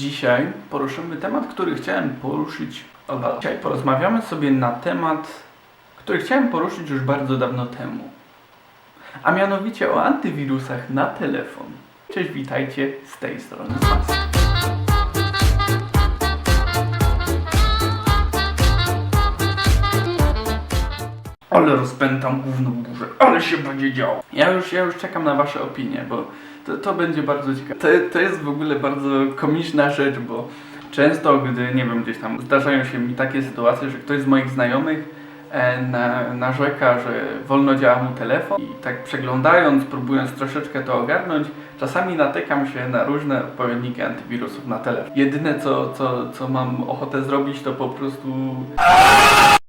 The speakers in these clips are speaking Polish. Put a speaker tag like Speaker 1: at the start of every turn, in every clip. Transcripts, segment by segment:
Speaker 1: Dzisiaj poruszymy temat, który chciałem poruszyć. Dzisiaj porozmawiamy sobie na temat, który chciałem poruszyć już bardzo dawno temu. A mianowicie o antywirusach na telefon. Cześć, witajcie z tej strony. Ale rozpętam główną burzę, ale się będzie działo. Ja już, ja już czekam na wasze opinie, bo to, to będzie bardzo ciekawe. To, to jest w ogóle bardzo komiczna rzecz, bo często, gdy, nie wiem, gdzieś tam zdarzają się mi takie sytuacje, że ktoś z moich znajomych e, na, narzeka, że wolno działa mu telefon i tak przeglądając, próbując troszeczkę to ogarnąć, czasami natykam się na różne odpowiedniki antywirusów na telefon. Jedyne, co, co, co mam ochotę zrobić, to po prostu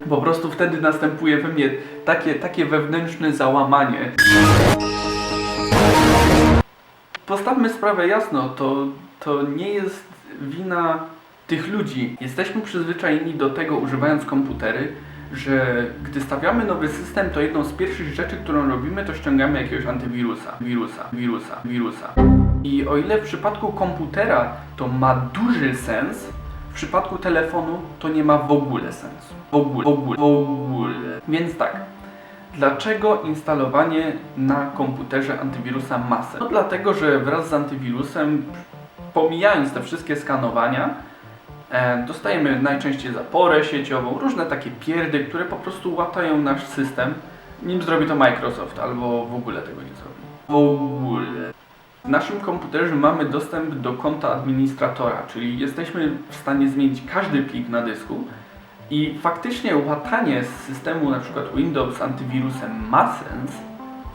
Speaker 1: po prostu wtedy następuje we mnie takie, takie wewnętrzne załamanie. Postawmy sprawę jasno, to, to nie jest wina tych ludzi. Jesteśmy przyzwyczajeni do tego, używając komputery, że gdy stawiamy nowy system, to jedną z pierwszych rzeczy, którą robimy, to ściągamy jakiegoś antywirusa, wirusa, wirusa, wirusa. I o ile w przypadku komputera to ma duży sens, w przypadku telefonu to nie ma w ogóle sensu. W ogóle, w ogóle, w ogóle. Więc tak, dlaczego instalowanie na komputerze antywirusa ma sens? No dlatego, że wraz z antywirusem, pomijając te wszystkie skanowania, e, dostajemy najczęściej zaporę sieciową, różne takie pierdy, które po prostu łatają nasz system, nim zrobi to Microsoft, albo w ogóle tego nie zrobi. W ogóle. W naszym komputerze mamy dostęp do konta administratora, czyli jesteśmy w stanie zmienić każdy plik na dysku i faktycznie łatanie z systemu przykład Windows antywirusem ma sens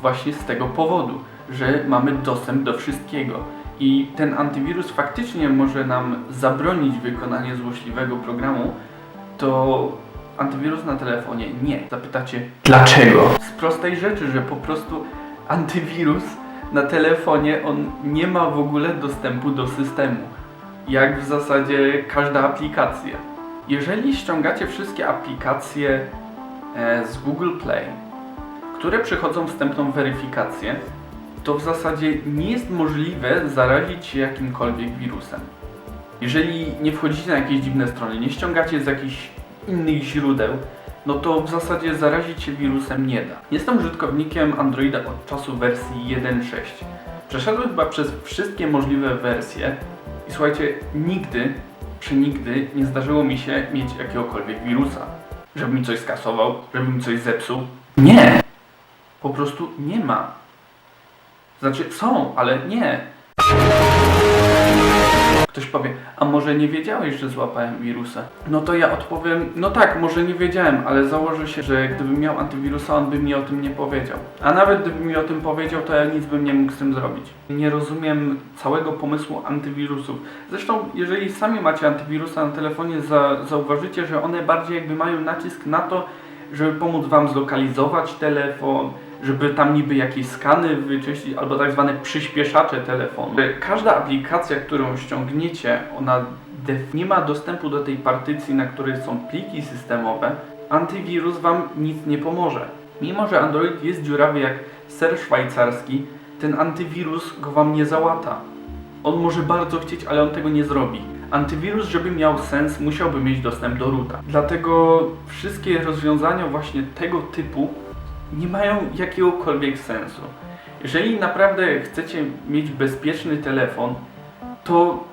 Speaker 1: właśnie z tego powodu, że mamy dostęp do wszystkiego i ten antywirus faktycznie może nam zabronić wykonania złośliwego programu, to antywirus na telefonie nie. Zapytacie dlaczego? Z prostej rzeczy, że po prostu antywirus na telefonie on nie ma w ogóle dostępu do systemu. Jak w zasadzie każda aplikacja. Jeżeli ściągacie wszystkie aplikacje e, z Google Play, które przechodzą wstępną weryfikację, to w zasadzie nie jest możliwe zarazić się jakimkolwiek wirusem. Jeżeli nie wchodzicie na jakieś dziwne strony, nie ściągacie z jakichś innych źródeł, no to w zasadzie zarazić się wirusem nie da. Jestem użytkownikiem Androida od czasu wersji 1.6. Przeszedłem chyba przez wszystkie możliwe wersje i słuchajcie, nigdy, przenigdy nie zdarzyło mi się mieć jakiegokolwiek wirusa. Żeby mi coś skasował, żeby mi coś zepsuł. Nie! Po prostu nie ma. Znaczy są, ale nie. Ktoś powie, a może nie wiedziałeś, że złapałem wirusa? No to ja odpowiem, no tak, może nie wiedziałem, ale założę się, że gdybym miał antywirusa, on by mi o tym nie powiedział. A nawet gdyby mi o tym powiedział, to ja nic bym nie mógł z tym zrobić. Nie rozumiem całego pomysłu antywirusów. Zresztą, jeżeli sami macie antywirusa na telefonie, za, zauważycie, że one bardziej jakby mają nacisk na to, żeby pomóc Wam zlokalizować telefon, żeby tam niby jakieś skany wyczyścić, albo tak zwane przyspieszacze telefonu. Każda aplikacja, którą ściągniecie, ona nie ma dostępu do tej partycji, na której są pliki systemowe, antywirus Wam nic nie pomoże. Mimo, że Android jest dziurawy jak ser szwajcarski, ten antywirus go Wam nie załata. On może bardzo chcieć, ale on tego nie zrobi. Antywirus, żeby miał sens, musiałby mieć dostęp do roota. Dlatego wszystkie rozwiązania właśnie tego typu nie mają jakiegokolwiek sensu. Jeżeli naprawdę chcecie mieć bezpieczny telefon, to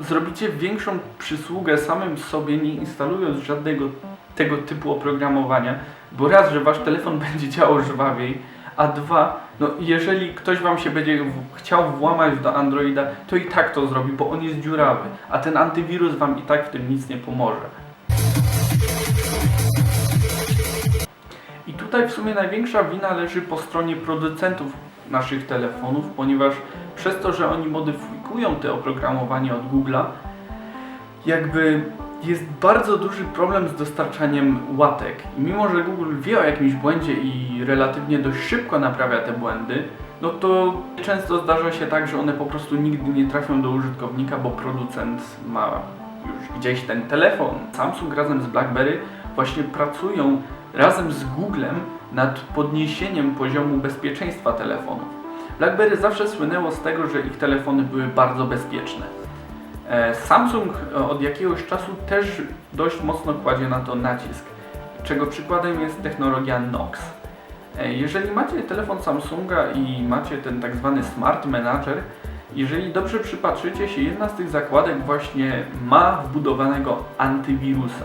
Speaker 1: zrobicie większą przysługę samym sobie, nie instalując żadnego tego typu oprogramowania, bo raz, że wasz telefon będzie działał żwawiej, a dwa, no jeżeli ktoś wam się będzie chciał włamać do Androida, to i tak to zrobi, bo on jest dziurawy, a ten antywirus wam i tak w tym nic nie pomoże. Tutaj w sumie największa wina leży po stronie producentów naszych telefonów, ponieważ przez to, że oni modyfikują te oprogramowanie od Google'a, jakby jest bardzo duży problem z dostarczaniem łatek. I mimo, że Google wie o jakimś błędzie i relatywnie dość szybko naprawia te błędy, no to często zdarza się tak, że one po prostu nigdy nie trafią do użytkownika, bo producent ma już gdzieś ten telefon. Samsung razem z BlackBerry właśnie pracują razem z Googlem nad podniesieniem poziomu bezpieczeństwa telefonów. BlackBerry zawsze słynęło z tego, że ich telefony były bardzo bezpieczne. E, Samsung e, od jakiegoś czasu też dość mocno kładzie na to nacisk, czego przykładem jest technologia Nox. E, Jeżeli macie telefon Samsunga i macie ten tak zwany Smart Manager, jeżeli dobrze przypatrzycie się, jedna z tych zakładek właśnie ma wbudowanego antywirusa.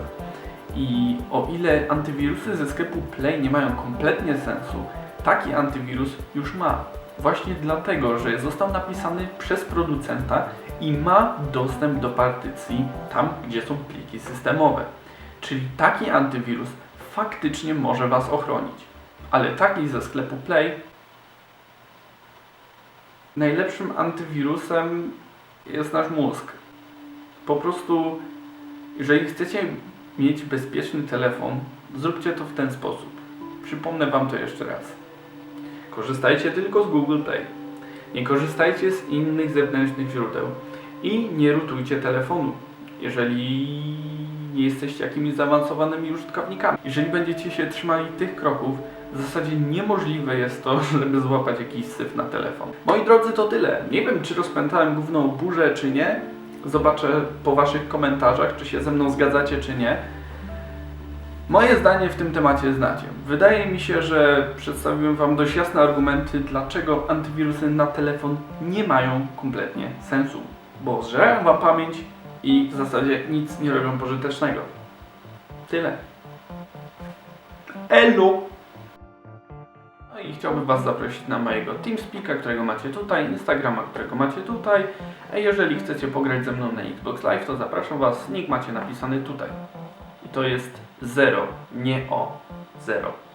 Speaker 1: I o ile antywirusy ze sklepu Play nie mają kompletnie sensu, taki antywirus już ma. Właśnie dlatego, że został napisany przez producenta i ma dostęp do partycji tam, gdzie są pliki systemowe. Czyli taki antywirus faktycznie może Was ochronić. Ale taki ze sklepu Play najlepszym antywirusem jest nasz mózg. Po prostu, jeżeli chcecie mieć bezpieczny telefon, zróbcie to w ten sposób. Przypomnę Wam to jeszcze raz. Korzystajcie tylko z Google Play. Nie korzystajcie z innych zewnętrznych źródeł i nie rutujcie telefonu, jeżeli nie jesteście jakimiś zaawansowanymi użytkownikami. Jeżeli będziecie się trzymali tych kroków, w zasadzie niemożliwe jest to, żeby złapać jakiś syf na telefon. Moi drodzy, to tyle. Nie wiem, czy rozpętałem główną burzę, czy nie. Zobaczę po Waszych komentarzach, czy się ze mną zgadzacie, czy nie. Moje zdanie w tym temacie znacie. Wydaje mi się, że przedstawiłem Wam dość jasne argumenty, dlaczego antywirusy na telefon nie mają kompletnie sensu. Bo zżerają Wam pamięć i w zasadzie nic nie robią pożytecznego. Tyle. Elo! I chciałbym Was zaprosić na mojego TeamSpeaka, którego macie tutaj, Instagrama, którego macie tutaj. A jeżeli chcecie pograć ze mną na Xbox Live, to zapraszam Was. Nick macie napisany tutaj. I to jest 0, nie o 0.